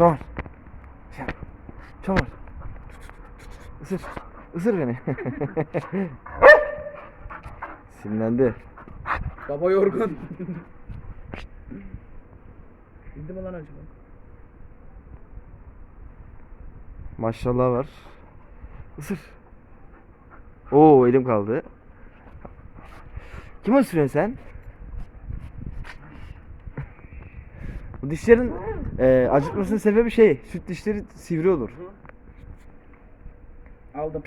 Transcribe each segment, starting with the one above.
Çomar. Çomar. Isır. Isır beni. Sinirlendi. Baba yorgun. Bildi mi lan acaba? Maşallah var. Isır. Oo elim kaldı. Kim ısırıyorsun sen? Bu dişlerin e, acıtmasının sebebi şey, süt dişleri sivri olur. Aldım.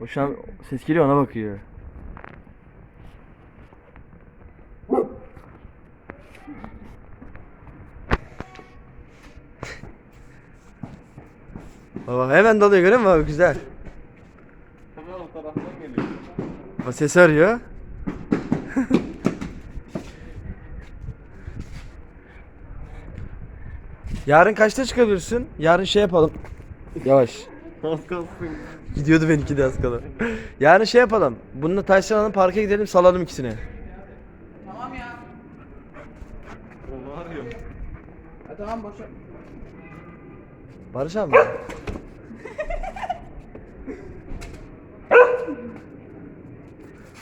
O şu an ses geliyor ona bakıyor. Baba hemen dalıyor görüyor musun abi güzel. Hemen o taraftan geliyor. Sesi arıyor. Yarın kaçta çıkabilirsin? Yarın şey yapalım. Yavaş. Az kalsın. Gidiyordu benimki de az kala. Yarın şey yapalım. Bununla Tyson alalım parka gidelim salalım ikisini. Tamam ya. Onu arıyor. Ha, tamam boş ver. Barış abi.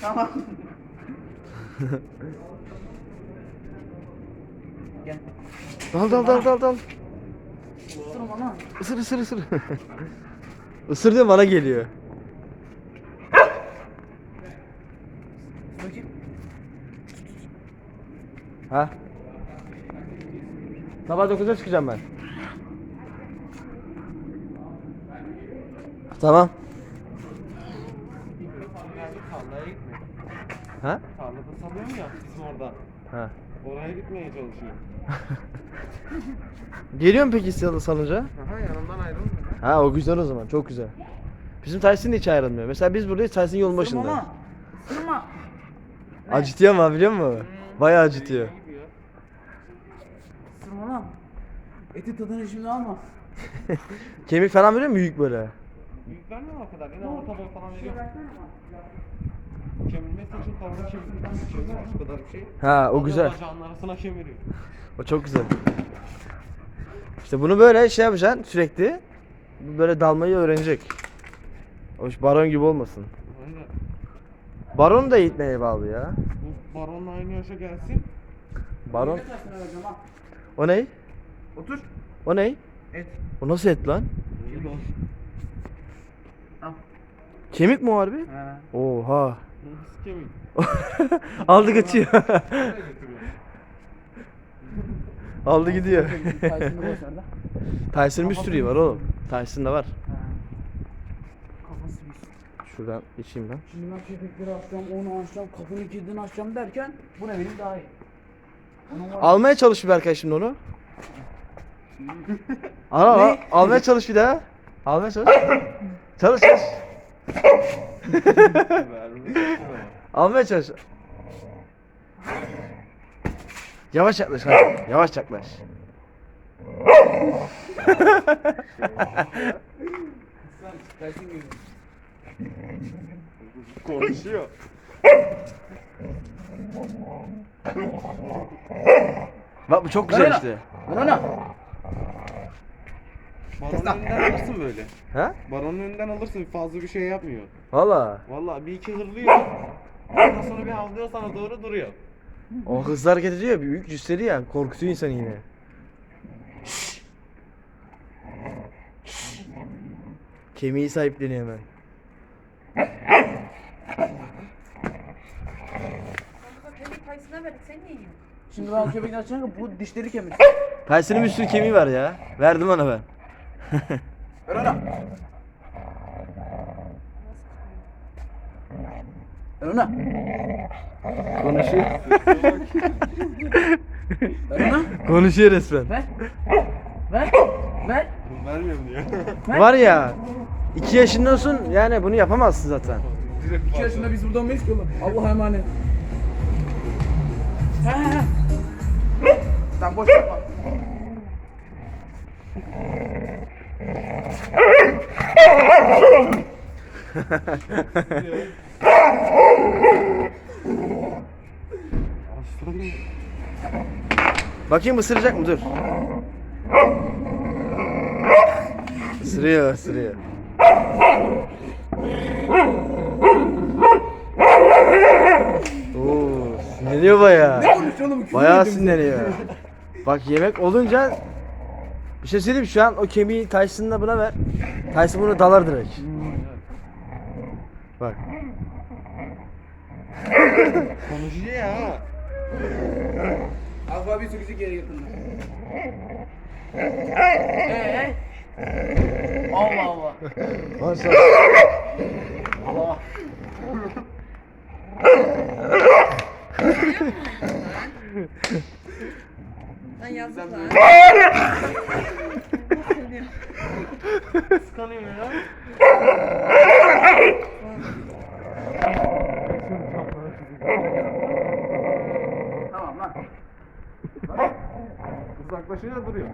Tamam. Gel. Dal dal dal dal dal. Durma lan. Isır ısır ısır. Isır diyor bana geliyor. Ha? Sabah 9'da çıkacağım ben. Tamam. Yani tarlaya gitmiyor. Ha? Tarlada salıyorum ya bizim orada. Ha. Oraya gitmeye çalışıyor. Geliyor mu peki sal salınca? Aha yanımdan ayrılmıyor. Ha o güzel o zaman çok güzel. Bizim Tyson hiç ayrılmıyor. Mesela biz buradayız Tyson yolun başında. lan. Durma. Acıtıyor ama biliyor musun? Bayağı acıtıyor. Durma lan. Eti tadını şimdi alma. Kemik falan veriyor mu büyük böyle? Büyük vermiyor o kadar. Yine orta boy falan veriyor. Kemirmesi için tavuğu kemiriyor. Kemiriyor şu kadar bir şey. Ha o güzel. Bacağının arasına kemiriyor. O çok güzel. İşte bunu böyle şey yapacaksın sürekli. Böyle dalmayı öğrenecek. O iş baron gibi olmasın. Aynen. Baron da neye bağlı ya? Bu baronla aynı yaşa gelsin. Baron. O ne? Otur. O ne? Et. O nasıl et lan? İyi. Al. Kemik mi o harbi? He. Oha. Nasıl kemik? Aldı kaçıyor. Aldı gidiyor. Tyson'ın bir sürü var oğlum. Tyson'da var. He. Kafası bir. Şuradan içeyim ben. Şimdi ben köpekleri açacağım, onu açacağım, kapını kilidini açacağım derken bu ne benim daha iyi. Almaya çalış bir Berkay şimdi onu. Ne? almaya çalış bir daha. Almaya çalış. çalış çalış. Almaya çalış. Yavaş yaklaş hadi. Yavaş yaklaş. Konuşuyor. Bak bu çok güzel işte. Ver ona. Baronun önünden alırsın böyle. Ha? Baronun önünden alırsın fazla bir şey yapmıyor. Valla. Vallahi bir iki hırlıyor. Ondan sonra bir havlıyor sana doğru duruyor. O hızlı hareket ediyor ya, büyük cüsseli ya. Korkutuyor insanı yine. Kemiği sahipleniyor hemen. Kemik Tyson'a verdik sen niye yiyorsun? Şimdi ben köpeğini açacağım bu dişleri kemir. Tyson'ın bir sürü kemiği var ya. Verdim ona ben. Ver ona. Ver ona. Konuşuyor. Ver ona. Konuşuyor resmen. Ver. Ver. Ver. Vermiyorum diyor. Var ya. 2 yaşındasın yani bunu yapamazsın zaten. Direkt İki yaşında biz burada olmayız ki oğlum. Allah'a emanet. He he he. Sen boş yapma. Bakayım ısıracak mı? Dur. Isırıyor, ısırıyor. Oo, sinirleniyor bayağı. Bayağı sinirleniyor. Bak yemek olunca bir şey söyleyeyim şu an o kemiği Tyson'la buna ver. Tyson bunu dalar direkt. Bak. Konuşuyor ya. Alfabeyi sökücü geri getirdim. Eee? Allah Allah. Maşallah. Lan yazık lan. Kıskanıyor ya. Tamam lan. Uzaklaşınca duruyor.